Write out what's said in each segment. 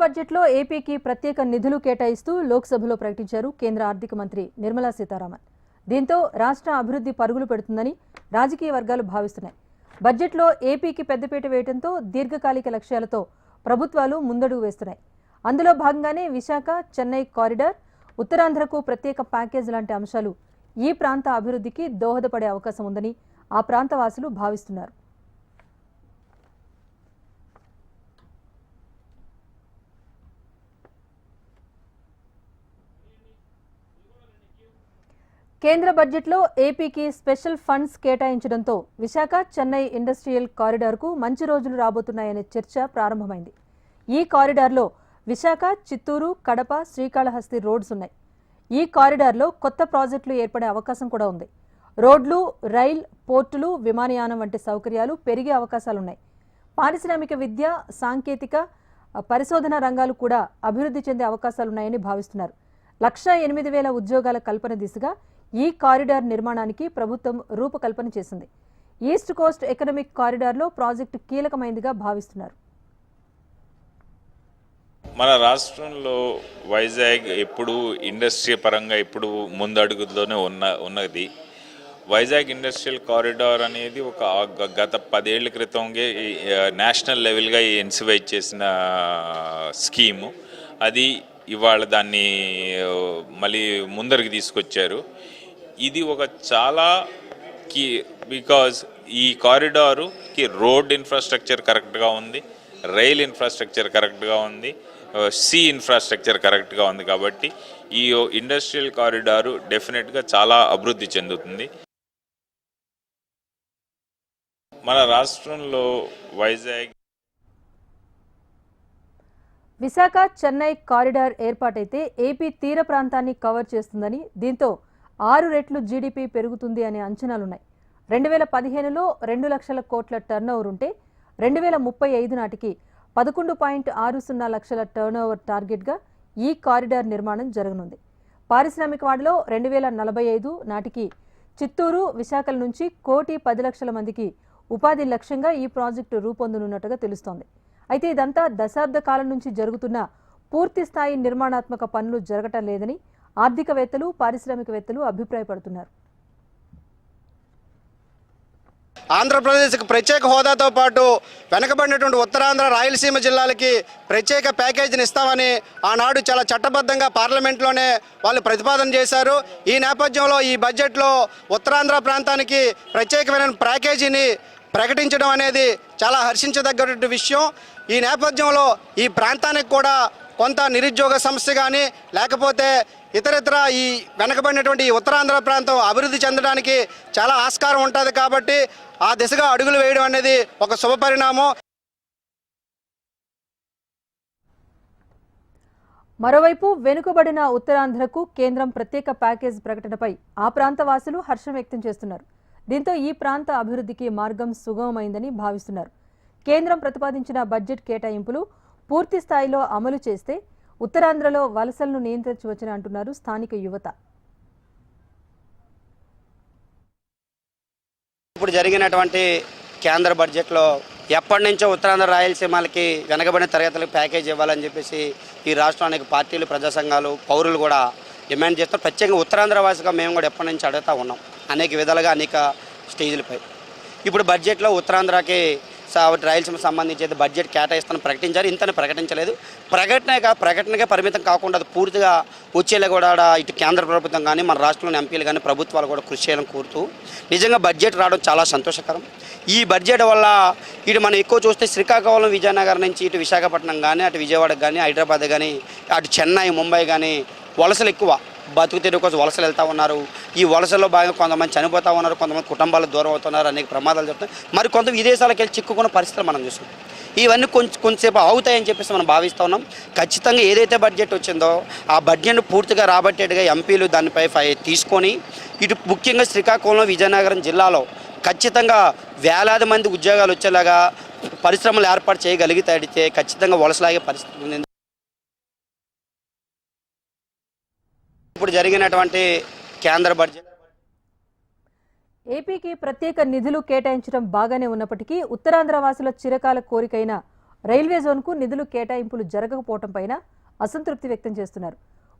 బడ్జెట్లో ఏపీకి ప్రత్యేక నిధులు కేటాయిస్తూ లోక్సభలో ప్రకటించారు కేంద్ర ఆర్థిక మంత్రి నిర్మలా సీతారామన్. దీంతో రాష్ట్ర అభివృద్ధి పరుగులు పెడుతుందని రాజకీయ వర్గాలు భావిస్తున్నాయి. బడ్జెట్లో ఏపీకి పెద్దపీట వేయడంతో దీర్ఘకాలిక లక్ష్యాలతో ప్రభుత్వాలు ముందడుగు వేస్తున్నాయి. అందులో భాగంగానే విశాఖ చెన్నై కారిడార్ ఉత్తరాంధ్రకు ప్రత్యేక ప్యాకేజ్ లాంటి అంశాలు ఈ ప్రాంత అభివృద్ధికి దోహదపడే అవకాశం ఉందని ఆ ప్రాంత వాసులు భావిస్తున్నారు. కేంద్ర బడ్జెట్లో ఏపీకి స్పెషల్ ఫండ్స్ కేటాయించడంతో విశాఖ చెన్నై ఇండస్ట్రియల్ కారిడార్కు మంచి రోజులు రాబోతున్నాయనే చర్చ ప్రారంభమైంది. ఈ కారిడార్లో విశాఖ చిత్తూరు కడప శ్రీకాళహస్తి రోడ్స్ ఉన్నాయి. ఈ కారిడార్లో కొత్త ప్రాజెక్టులు ఏర్పడే అవకాశం కూడా ఉంది. రోడ్లు రైల్ పోర్టులు విమానయానం వంటి సౌకర్యాలు పెరిగే అవకాశాలున్నాయి. పారిశ్రామిక విద్య సాంకేతిక పరిశోధన రంగాలు కూడా అభివృద్ధి చెందే అవకాశాలున్నాయని భావిస్తున్నారు. లక్ష ఎనిమిది వేల ఉద్యోగాల కల్పన దిశగా ఈ కారిడార్ నిర్మాణానికి ప్రభుత్వం రూపకల్పన చేసింది. ఈస్ట్ కోస్ట్ ఎకనామిక్ కారిడార్లో ప్రాజెక్టు కీలకమైనదిగా భావిస్తున్నారు. మన రాష్ట్రంలో వైజాగ్ ఎప్పుడు ఇండస్ట్రీ పరంగా ఇప్పుడు ముందడుగులోనే ఉన్న ఉన్నది. వైజాగ్ ఇండస్ట్రియల్ కారిడార్ అనేది ఒక గత పదేళ్ళ క్రితంగా నేషనల్ లెవెల్గా ఇన్సివైట్ చేసిన స్కీము. అది ఇవాళ దాన్ని మళ్ళీ ముందరికి తీసుకొచ్చారు. ఇది ఒక చాలా కీ బికాజ్ ఈ కారిడారుకి రోడ్ ఇన్ఫ్రాస్ట్రక్చర్ కరెక్ట్గా ఉంది రైల్ ఇన్ఫ్రాస్ట్రక్చర్ కరెక్ట్గా ఉంది సీ ఇన్ఫ్రాస్ట్రక్చర్ కరెక్ట్గా ఉంది కాబట్టి ఈ ఇండస్ట్రియల్ కారిడారు డెఫినెట్గా చాలా అభివృద్ధి చెందుతుంది. మన రాష్ట్రంలో వైజాగ్ విశాఖ చెన్నై కారిడార్ ఏర్పాటైతే ఏపీ తీర ప్రాంతాన్ని కవర్ చేస్తుందని దీంతో ఆరు రెట్లు జీడీపీ పెరుగుతుంది అనే అంచనాలున్నాయి. రెండు వేల పదిహేనులో రెండు లక్షల కోట్ల టర్నోవర్ ఉంటే రెండు వేల ముప్పై ఐదు నాటికి పదకొండు పాయింట్ ఆరు సున్నా లక్షల టర్నోవర్ టార్గెట్గా ఈ కారిడార్ నిర్మాణం జరగనుంది. పారిశ్రామికవాడలో రెండు వేల నలభై ఐదు నాటికి చిత్తూరు విశాఖల నుంచి కోటి పది లక్షల మందికి ఉపాధి లక్ష్యంగా ఈ ప్రాజెక్టు రూపొందనున్నట్టుగా తెలుస్తోంది. అయితే ఇదంతా దశాబ్ద కాలం నుంచి జరుగుతున్న పూర్తి స్థాయి నిర్మాణాత్మక పనులు జరగటం లేదని ఆర్థికవేత్తలు పారిశ్రామికవేత్తలు అభిప్రాయపడుతున్నారు. ఆంధ్రప్రదేశ్కి ప్రత్యేక హోదాతో పాటు వెనకబడినటువంటి ఉత్తరాంధ్ర రాయలసీమ జిల్లాలకి ప్రత్యేక ప్యాకేజీని ఇస్తామని ఆనాడు చాలా చట్టబద్ధంగా పార్లమెంట్లోనే వాళ్ళు ప్రతిపాదన చేశారు. ఈ నేపథ్యంలో ఈ బడ్జెట్లో ఉత్తరాంధ్ర ప్రాంతానికి ప్రత్యేకమైన ప్యాకేజీని ప్రకటించడం అనేది చాలా హర్షించదగ్గటువంటి విషయం. ఈ నేపథ్యంలో ఈ ప్రాంతానికి కూడా కొంత నిరుద్యోగ సమస్య కానీ లేకపోతే ఇతరితర ఈ వెనకబడినటువంటి ఉత్తరాంధ్ర ప్రాంతం అభివృద్ధి చెందడానికి చాలా ఆస్కారం ఉంటుంది కాబట్టి ఆ దిశగా అడుగులు వేయడం అనేది ఒక శుభ పరిణామం. మరోవైపు వెనుకబడిన ఉత్తరాంధ్రకు కేంద్రం ప్రత్యేక ప్యాకేజ్ ప్రకటనపై ఆ ప్రాంత వాసులు హర్షం వ్యక్తం చేస్తున్నారు. దీంతో ఈ ప్రాంత అభివృద్ధికి మార్గం సుగమమైందని భావిస్తున్నారు. కేంద్రం ప్రతిపాదించిన బడ్జెట్ కేటాయింపులు పూర్తి స్థాయిలో అమలు చేస్తే ఉత్తరాంధ్రలో వలసలను నియంత్రించవచ్చని అంటున్నారు స్థానిక యువత. ఇప్పుడు జరిగినటువంటి కేంద్ర బడ్జెట్లో ఎప్పటి నుంచో ఉత్తరాంధ్ర రాయలసీమలకి వెనకబడిన తరగతులకు ప్యాకేజ్ ఇవ్వాలని చెప్పేసి ఈ రాష్ట్రానికి పార్టీలు ప్రజా సంఘాలు పౌరులు కూడా డిమాండ్ చేస్తారు ప్రత్యేకంగా ఉత్తరాంధ్ర వాసిగా మేము కూడా ఎప్పటి నుంచి అడుగుతూ ఉన్నాం. అనేక విధాలుగా అనేక స్టేజ్లపై. ఇప్పుడు బడ్జెట్లో ఉత్తరాంధ్రకి స- రాయలసీమకు సంబంధించి అయితే బడ్జెట్ కేటాయిస్తాను ప్రకటించారు. ఇంతని ప్రకటించలేదు. ప్రకటనగా ప్రకటనగా పరిమితం కాకుండా అది పూర్తిగా వచ్చేలా కూడా ఇటు కేంద్ర ప్రభుత్వం కానీ మన రాష్ట్రంలోని ఎంపీలు కానీ ప్రభుత్వాలు కూడా కృషి చేయాలని కోరుతూ నిజంగా బడ్జెట్ రావడం చాలా సంతోషకరం. ఈ బడ్జెట్ వల్ల ఇటు మనం ఎక్కువ చూస్తే శ్రీకాకుళం విజయనగరం నుంచి ఇటు విశాఖపట్నం కానీ అటు విజయవాడ కానీ హైదరాబాద్ కానీ అటు చెన్నై ముంబై కానీ వలసలు ఎక్కువ. బతుకు తెరువు కోసం వలసలు వెళ్తూ ఉన్నారు. ఈ వలసలో భాగంగా కొంతమంది చనిపోతూ ఉన్నారు కొంతమంది కుటుంబాలు దూరం అవుతున్నారు అనేక ప్రమాదాలు జరుగుతున్నాయి. మరి కొంత విదేశాలకు వెళ్ళి చిక్కుకున్న పరిస్థితులు మనం చూస్తున్నాం. ఇవన్నీ కొంచెం కొంచెంసేపు అవుతాయని చెప్పేసి మనం భావిస్తూ ఉన్నాం. ఖచ్చితంగా ఏదైతే బడ్జెట్ వచ్చిందో ఆ బడ్జెట్ను పూర్తిగా రాబట్టేట్టుగా ఎంపీలు దానిపై ఫై- తీసుకొని ఇటు ముఖ్యంగా శ్రీకాకుళం విజయనగరం జిల్లాలో ఖచ్చితంగా వేలాది మంది ఉద్యోగాలు వచ్చేలాగా పరిశ్రమలు ఏర్పాటు చేయగలిగితే ఖచ్చితంగా వలసలాగే పరిస్థితి ఉంది. ఇప్పుడు జరిగినటువంటి కేంద్ర బడ్జెట్ ఏపీకి ప్రత్యేక నిధులు కేటాయించడం బాగానే ఉన్నప్పటికీ ఉత్తరాంధ్ర వాసుల చిరకాల కోరికైన రైల్వే జోన్కు నిధులు కేటాయింపులు జరగకపోవటం పైన అసంతృప్తి వ్యక్తం చేస్తున్నారు.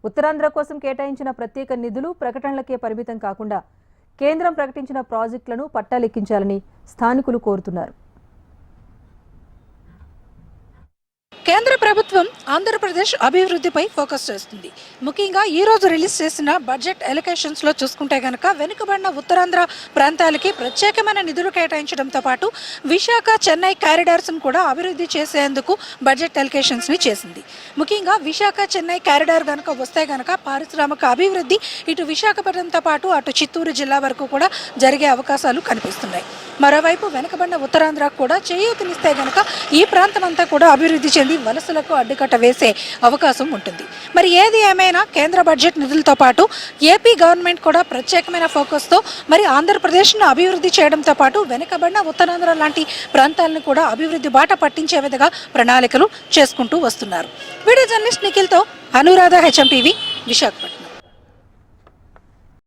ఉత్తరాంధ్ర కోసం కేటాయించిన ప్రత్యేక నిధులు ప్రకటనలకే పరిమితం కాకుండా కేంద్రం ప్రకటించిన ప్రాజెక్టులను పట్టాలెక్కించాలని స్థానికులు కోరుతున్నారు. కేంద్ర ప్రభుత్వం ఆంధ్రప్రదేశ్ అభివృద్ధిపై ఫోకస్ చేస్తుంది. ముఖ్యంగా ఈ రోజు రిలీజ్ చేసిన బడ్జెట్ ఎలకేషన్స్లో చూసుకుంటే గనక వెనుకబడిన ఉత్తరాంధ్ర ప్రాంతాలకి ప్రత్యేకమైన నిధులు కేటాయించడంతో పాటు విశాఖ చెన్నై క్యారిడార్స్ను కూడా అభివృద్ధి చేసేందుకు బడ్జెట్ ఎలకేషన్స్ని చేసింది. ముఖ్యంగా విశాఖ చెన్నై క్యారిడార్ కనుక వస్తే గనక పారిశ్రామిక అభివృద్ధి ఇటు విశాఖపట్నంతో పాటు అటు చిత్తూరు జిల్లా వరకు కూడా జరిగే అవకాశాలు కనిపిస్తున్నాయి. మరోవైపు వెనుకబడిన ఉత్తరాంధ్రకు కూడా చేయూతనిస్తే గనక ఈ ప్రాంతం అంతా కూడా అభివృద్ధి చెంది వలసలకు అడ్డుకట్ట వేసే అవకాశం ఉంటుంది. మరి ఏది ఏమైనా కేంద్ర బడ్జెట్ నిధులతో పాటు ఏపీ గవర్నమెంట్ కూడా ప్రత్యేకమైన ఫోకస్తో మరి ఆంధ్రప్రదేశ్ను అభివృద్ధి చేయడంతో పాటు వెనుకబడిన ఉత్తరాంధ్ర లాంటి ప్రాంతాలను కూడా అభివృద్ధి బాట పట్టించే విధంగా ప్రణాళికలు చేసుకుంటూ వస్తున్నారు. వీడియో జర్నలిస్ట్ నిఖిల్తో అనురాధ హెచ్ఎంటీవీ విశాఖపట్నం.